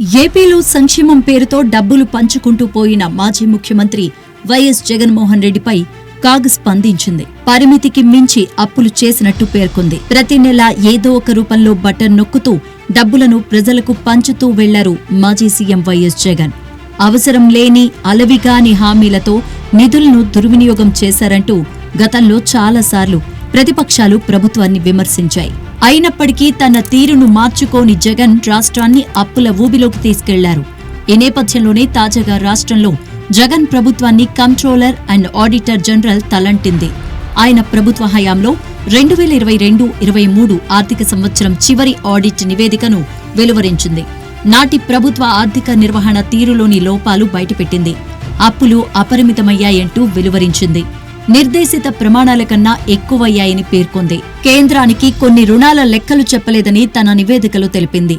ఏపీలో సంక్షేమం పేరుతో డబ్బులు పంచుకుంటూ పోయిన మాజీ ముఖ్యమంత్రి వైఎస్ జగన్మోహన్ రెడ్డిపై కాగ్ స్పందించింది. పరిమితికి మించి అప్పులు చేసినట్టు పేర్కొంది. ప్రతి నెలా ఏదో ఒక రూపంలో బటన్ నొక్కుతూ డబ్బులను ప్రజలకు పంచుతూ వెళ్ళారు మాజీ సీఎం వైఎస్ జగన్. అవసరం లేని అలవిగాని హామీలతో నిధులను దుర్వినియోగం చేశారంటూ గతంలో చాలాసార్లు ప్రతిపక్షాలు ప్రభుత్వాన్ని విమర్శించాయి. అయినప్పటికీ తన తీరును మార్చుకోని జగన్ రాష్ట్రాన్ని అప్పుల ఊబిలోకి తీసుకెళ్ళారు. ఈ నేపథ్యంలోనే తాజాగా రాష్ట్రంలో జగన్ ప్రభుత్వాన్ని కంట్రోలర్ అండ్ ఆడిటర్ జనరల్ తలంటింది. ఆయన ప్రభుత్వ హయాంలో రెండు వేల ఇరవై రెండు ఇరవై మూడు ఆర్థిక సంవత్సరం చివరి ఆడిట్ నివేదికను వెలువరించింది. నాటి ప్రభుత్వ ఆర్థిక నిర్వహణ తీరులోని లోపాలు బయటపెట్టింది. అప్పులు అపరిమితమయ్యాయంటూ వెలువరించింది. నిర్దేశిత ప్రమాణాల కన్నా ఎక్కువయ్యాయని పేర్కొంది. కేంద్రానికి కొన్ని రుణాల లెక్కలు చెప్పలేదని తన నివేదికలో తెలిపింది.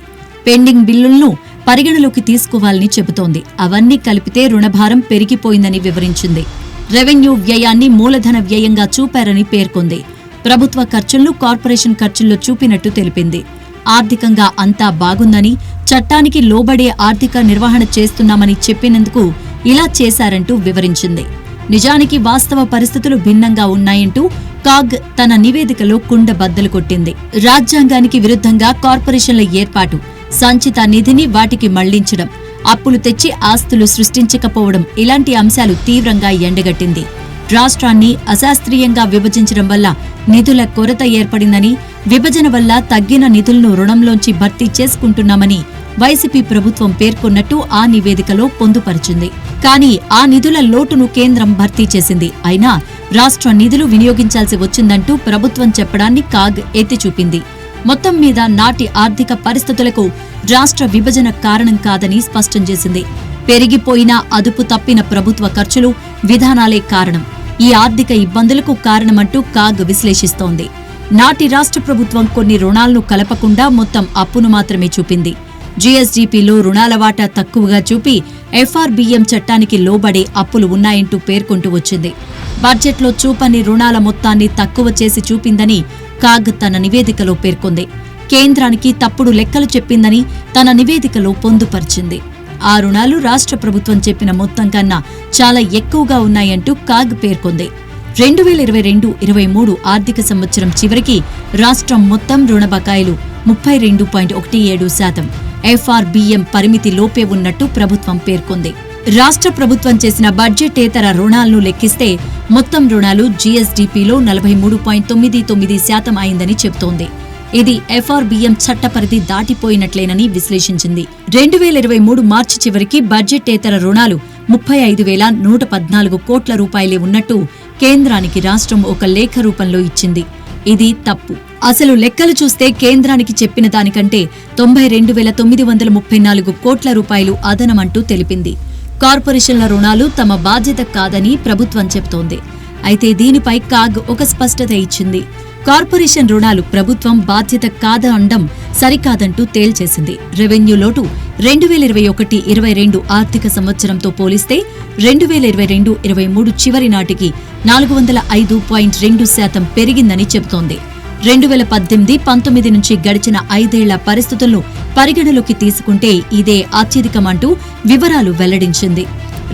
పెండింగ్ బిల్లులను పరిగణలోకి తీసుకోవాలని చెబుతోంది. అవన్నీ కలిపితే రుణభారం పెరిగిపోయిందని వివరించింది. రెవెన్యూ వ్యయాన్ని మూలధన వ్యయంగా చూపారని పేర్కొంది. ప్రభుత్వ ఖర్చులను కార్పొరేషన్ ఖర్చుల్లో చూపినట్టు తెలిపింది. ఆర్థికంగా అంతా బాగుందని చట్టానికి లోబడే ఆర్థిక నిర్వహణ చేస్తున్నామని చెప్పినందుకు ఇలా చేశారంటూ వివరించింది. నిజానికి వాస్తవ పరిస్థితులు భిన్నంగా ఉన్నాయంటూ కాగ్ తన నివేదికలో కుండ బద్దలు కొట్టింది. రాజ్యాంగానికి విరుద్ధంగా కార్పొరేషన్ల ఏర్పాటు సంచిత నిధిని వాటికి మళ్ళించడం అప్పులు తెచ్చి ఆస్తులు సృష్టించకపోవడం ఇలాంటి అంశాలు తీవ్రంగా ఎండగట్టింది. రాష్ట్రాన్ని అశాస్త్రీయంగా విభజించడం వల్ల నిధుల కొరత ఏర్పడిందని విభజన వల్ల తగ్గిన నిధులను రుణంలోంచి భర్తీ చేసుకుంటున్నామని వైసీపీ ప్రభుత్వం పేర్కొన్నట్టు ఆ నివేదికలో పొందుపరిచింది. కానీ ఆ నిధుల లోటును కేంద్రం భర్తీ చేసింది. అయినా రాష్ట్ర నిధులు వినియోగించాల్సి వచ్చిందంటూ ప్రభుత్వం చెప్పడాన్ని కాగ్ ఎత్తి చూపింది. మొత్తం మీద నాటి ఆర్థిక పరిస్థితులకు రాష్ట్ర విభజన కారణం కాదని స్పష్టం చేసింది. పెరిగిపోయిన అదుపు తప్పిన ప్రభుత్వ ఖర్చులు విధానాలే కారణం. ఈ ఆర్థిక ఇబ్బందులకు కారణమంటూ కాగ్ విశ్లేషిస్తోంది. నాటి రాష్ట్ర ప్రభుత్వం కొన్ని రుణాలను కలపకుండా మొత్తం అప్పును మాత్రమే చూపింది. జీఎస్డీపీలో రుణాల వాటా తక్కువగా చూపి ఎఫ్ఆర్బీఎం చట్టానికి లోబడే అప్పులు ఉన్నాయంటూ పేర్కొంటూ వచ్చింది. బడ్జెట్లో చూపని రుణాల మొత్తాన్ని తక్కువ చేసి చూపిందని కాగ్ తన నివేదికలో పేర్కొంది. కేంద్రానికి తప్పుడు లెక్కలు చెప్పిందని తన నివేదికలో పొందుపరిచింది. ఆ రుణాలు రాష్ట్ర ప్రభుత్వం చెప్పిన మొత్తం కన్నా చాలా ఎక్కువగా ఉన్నాయంటూ కాగ్ పేర్కొంది. రెండు వేల ఇరవై రెండు ఇరవై మూడు ఆర్థిక సంవత్సరం చివరికి రాష్ట్రం మొత్తం రుణ బకాయిలు ముప్పై రెండు పాయింట్ ఒకటి ఏడు శాతం. ఎఫ్ఆర్బిఎం పరిమితి లోపే ఉన్నట్టు ప్రభుత్వం పేర్కొంది. రాష్ట్ర ప్రభుత్వం చేసిన బడ్జెటేతర రుణాలను లెక్కిస్తే మొత్తం రుణాలు జీఎస్డీపీలో నలభై మూడు పాయింట్ తొమ్మిది తొమ్మిది శాతం అయిందని చెబుతోంది. ఇది ఎఫ్ఆర్బిఎం చట్ట పరిధి దాటిపోయినట్లేనని విశ్లేషించింది. రెండు వేల ఇరవై మూడు మార్చి చివరికి బడ్జెటేతర రుణాలు ముప్పై ఐదు వేల నూట పద్నాలుగు కోట్ల రూపాయలే ఉన్నట్టు కేంద్రానికి రాష్ట్రం ఒక లేఖ రూపంలో ఇచ్చింది. ఇది తప్పు. అసలు లెక్కలు చూస్తే కేంద్రానికి చెప్పిన దానికంటే తొంభై రెండు వేల తొమ్మిది వందల ముప్పై నాలుగు కోట్ల రూపాయలు అదనమంటూ తెలిపింది. కార్పొరేషన్ల రుణాలు తమ బాధ్యత కాదని ప్రభుత్వం చెబుతోంది అయితే దీనిపై కాగ్ ఒక స్పష్టత ఇచ్చింది. కార్పొరేషన్ రుణాలు ప్రభుత్వం బాధ్యత కాద సరికాదంటూ తేల్చేసింది. రెవెన్యూ లోటు రెండు వేల ఇరవై ఒకటి ఇరవై రెండు ఆర్థిక సంవత్సరంతో పోలిస్తే రెండు వేల ఇరవై రెండు ఇరవై మూడు చివరి నాటికి నాలుగు వందల ఐదు పాయింట్ రెండు శాతం పెరిగిందని చెబుతోంది. రెండు వేల పద్దెనిమిది పంతొమ్మిది నుంచి గడిచిన ఐదేళ్ళ పరిస్థితులను పరిగణలోకి తీసుకుంటే ఇదే అత్యధికమంటూ వివరాలు వెల్లడించింది.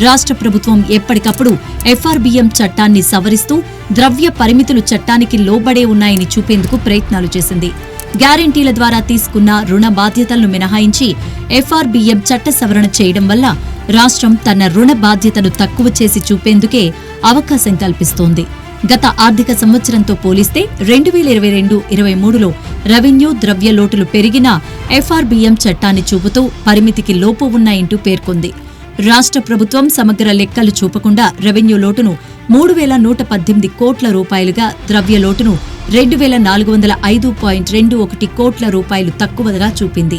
రాష్ట్ర ప్రభుత్వం ఎప్పటికప్పుడు ఎఫ్ఆర్బీఎం చట్టాన్ని సవరిస్తూ ద్రవ్య పరిమితులు చట్టానికి లోబడే ఉన్నాయని చూపేందుకు ప్రయత్నాలు చేసింది. గ్యారంటీల ద్వారా తీసుకున్న రుణ బాధ్యతలను మినహాయించి ఎఫ్ఆర్బీఎం చట్ట సవరణ చేయడం వల్ల రాష్ట్రం తన రుణ బాధ్యతను తక్కువ చేసి చూపేందుకే అవకాశం కల్పిస్తోంది. గత ఆర్థిక సంవత్సరంతో పోలిస్తే రెండు వేల ఇరవై రెండు ఇరవై మూడులో రెవెన్యూ ద్రవ్య లోటులు పెరిగినా ఎఫ్ఆర్బీఎం చట్టాన్ని చూపుతూ పరిమితికి లోపు ఉన్నాయంటూ పేర్కొంది. రాష్ట్ర ప్రభుత్వం సమగ్ర లెక్కలు చూపకుండా రెవెన్యూ లోటును మూడు వేల నూట పద్దెనిమిది కోట్ల రూపాయలుగా ద్రవ్య లోటును రెండు వేల నాలుగు వందల ఐదు పాయింట్ రెండు ఒకటి కోట్ల రూపాయలు తక్కువగా చూపింది.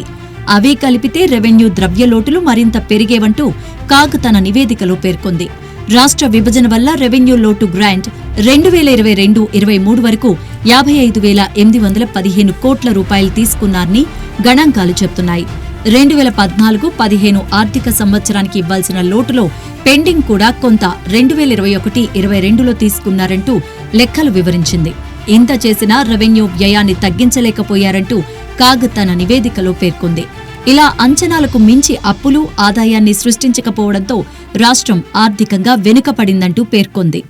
అవే కలిపితే రెవెన్యూ ద్రవ్య లోటులు మరింత పెరిగేవంటూ కాగ్ తన నివేదికలో పేర్కొంది. రాష్ట్ర విభజన వల్ల రెవెన్యూ లోటు గ్రాంట్ రెండు వేల ఇరవై రెండు ఇరవై మూడు వరకు యాభై ఐదు వేల ఎనిమిది వందల పదిహేను కోట్ల రూపాయలు తీసుకున్నారని గణాంకాలు చెబుతున్నాయి రెండు వేల పద్నాలుగు పదిహేను ఆర్థిక సంవత్సరానికి ఇవ్వాల్సిన లోటులో పెండింగ్ కూడా కొంత రెండు వేల ఇరవై ఒకటి ఇరవై రెండులో తీసుకున్నారంటూ లెక్కలు వివరించింది. ఇంత చేసినా రెవెన్యూ వ్యయాన్ని తగ్గించలేకపోయారంటూ కాగ్ తన నివేదికలో పేర్కొంది. ఇలా అంచనాలకు మించి అప్పులు ఆదాయాన్ని సృష్టించకపోవడంతో రాష్ట్రం ఆర్థికంగా వెనుకపడిందంటూ పేర్కొంది.